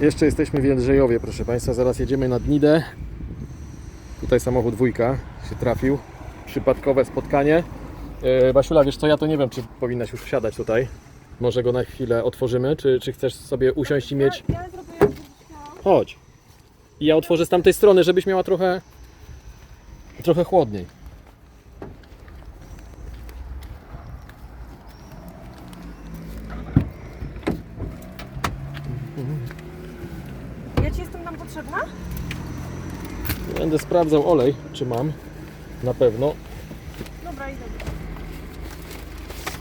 Jeszcze jesteśmy w Jędrzejowie, proszę Państwa. Zaraz jedziemy nad Nidę. Tutaj samochód dwójka się trafił. Przypadkowe spotkanie. E, Basiula, wiesz co, ja to nie wiem, czy powinnaś już wsiadać tutaj. Może go na chwilę otworzymy, czy, czy chcesz sobie usiąść i mieć... Ja zrobię. Chodź. I ja otworzę z tamtej strony, żebyś miała trochę... Trochę chłodniej. Ja ci jestem tam potrzebna? Będę sprawdzał olej, czy mam. Na pewno. Dobra, idę.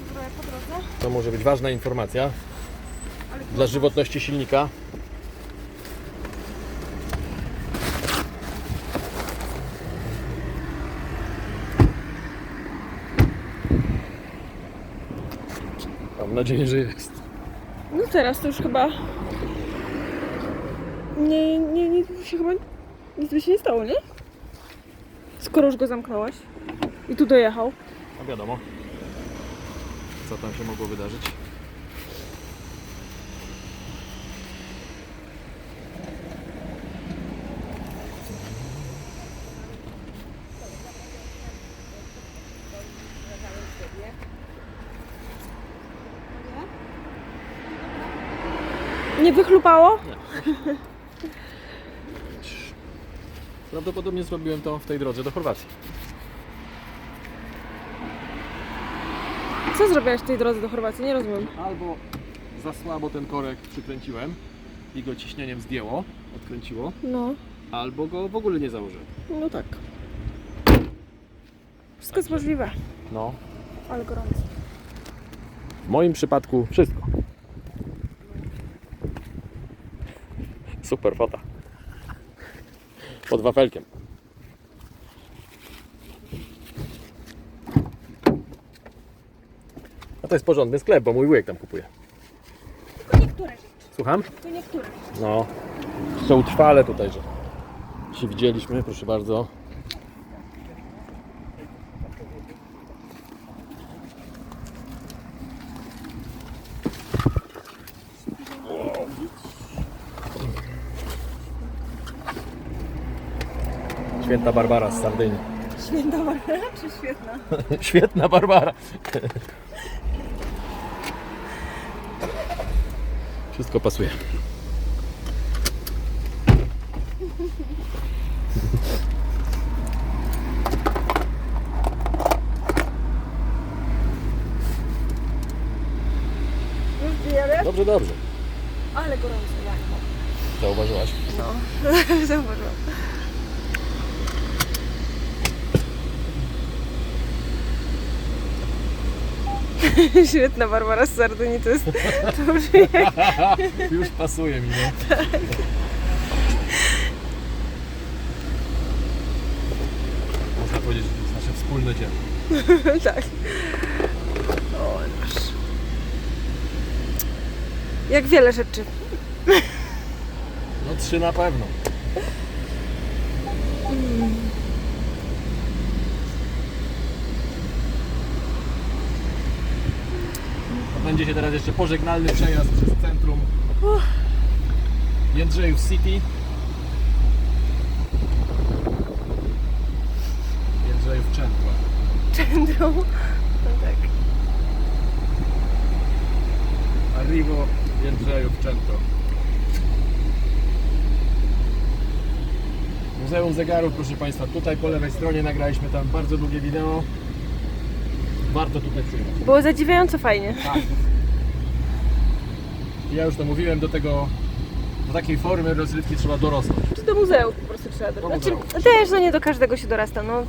Dobra, po drodze. To może być ważna informacja Ale dla żywotności silnika. Mam nadzieję, że jest. No teraz to już chyba... Nie, nie, nie, się chyba... Nic by się nie stało, nie? Skoro już go zamknąłeś. I tu dojechał. No wiadomo, co tam się mogło wydarzyć. Nie wychlupało? Prawdopodobnie zrobiłem to w tej drodze do Chorwacji. Co zrobiłeś w tej drodze do Chorwacji? Nie rozumiem. Albo za słabo ten korek przykręciłem i go ciśnieniem zdjęło, odkręciło, No, albo go w ogóle nie założyłem. no tak. Wszystko jest możliwe. No, Ale gorąco. w moim przypadku wszystko. Super fota. Pod wafelkiem. A to jest porządny sklep, bo mój wujek tam kupuje. Tylko niektóre rzeczy. Słucham? To niektóre. No, są utrwale tutaj, że się widzieliśmy, proszę bardzo. Święta Barbara z Sardynii. Święta Barbara czy świetna? Świetna Barbara. Wszystko pasuje. Dobrze, dobrze. Ale gorąco, tak. Zauważyłaś. No, zauważyłam. Świetna Barbara z Sardynii, to jest to brzmi jak Już pasuje mi, nie? Można powiedzieć, że to jest nasze wspólne dzieło. tak. O, nasz. Jak wiele rzeczy. No trzy na pewno. To będzie się teraz jeszcze pożegnalny przejazd przez centrum Jędrzejów City. Jędrzejów Czętła. Czendrą. No tak. Arrivo Jędrzejów Częto. Muzeum Zegarów, proszę Państwa. Tutaj po lewej stronie nagraliśmy tam bardzo długie wideo. Warto tutaj przyjechać. Było zadziwiająco fajnie. Tak. Ja już to mówiłem, do tego, do takiej formy rozrywki trzeba dorosnąć. Czy do muzeum po prostu trzeba Do dorastać. Znaczy, też no nie do każdego się dorasta. No.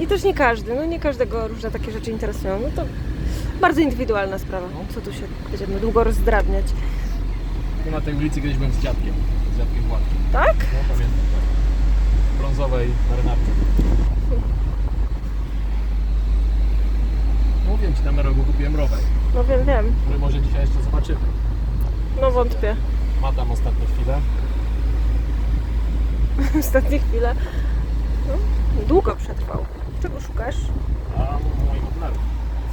I też nie każdy, no nie każdego różne takie rzeczy interesują. No to bardzo indywidualna sprawa. Co tu się będziemy długo rozdrabniać. Tu na tej ulicy kiedyś byłem z dziadkiem, z dziadkiem Władkiem. Tak? No pamiętam, tak. W brązowej marynarce. Mówiłem Ci, tam na rogu kupiłem rower, No wiem, wiem. który może dzisiaj jeszcze zobaczymy. No wątpię. Ma tam ostatnią chwilę. Ostatnie chwile. No, długo przetrwał. Czego szukasz? A moim okularem.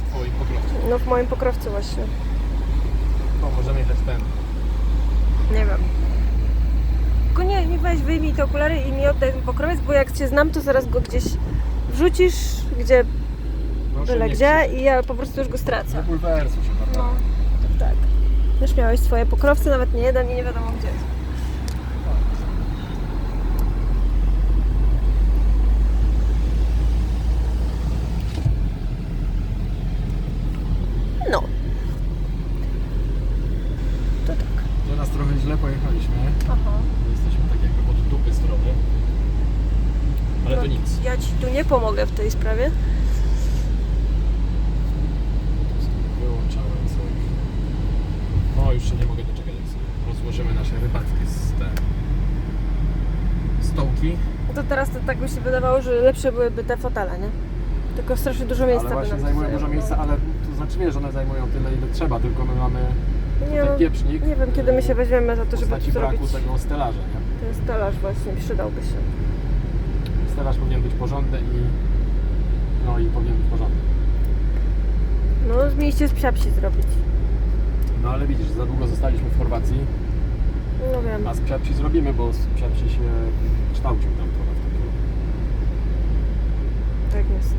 W Twoim pokrowcu. No w moim pokrowcu właśnie. No, możemy jechać ten. Nie wiem. mi weź, wyjmij te okulary i mi oddaj ten pokrowiec, bo jak cię znam, to zaraz go gdzieś wrzucisz, gdzie byle nie gdzie i ja po prostu już go stracę. Nie bulwersuj się? No, tak. Już miałeś swoje pokrowce, nawet nie jeden i nie wiadomo gdzie. No. To tak. Teraz trochę źle pojechaliśmy. Aha. Jesteśmy tak jakby od dupy strony. Ale to No, nic. Ja ci tu nie pomogę w tej sprawie. Wyłączałem coś. O, już się nie mogę doczekać, jak sobie rozłożymy nasze rybackie z te stołki. To teraz to tak mi się wydawało, że lepsze byłyby te fotele, nie? Tylko strasznie dużo miejsca ale by właśnie nam zajmują dużo miejsca, ale to znaczy wiesz, że one zajmują tyle ile trzeba, tylko my mamy Nie, ten pieprznik. nie wiem kiedy my się weźmiemy za to, żeby tu braku zrobić tego stelaża, nie? ten stelaż właśnie, przydałby się. Stelaż powinien być porządny i no i powinien być porządny. No, z mieście z psiapsi zrobić. No ale widzisz, za długo zostaliśmy w Chorwacji, No wiem. a z psiapsi zrobimy, bo z psiapsi się kształcił tam. Tak jest.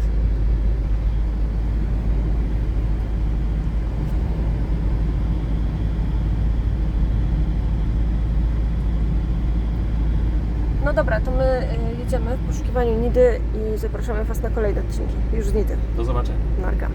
No dobra, to my y, jedziemy w poszukiwaniu Nidy i zapraszamy Was na kolejne odcinki. Już z Nidy. Do zobaczenia. Narga.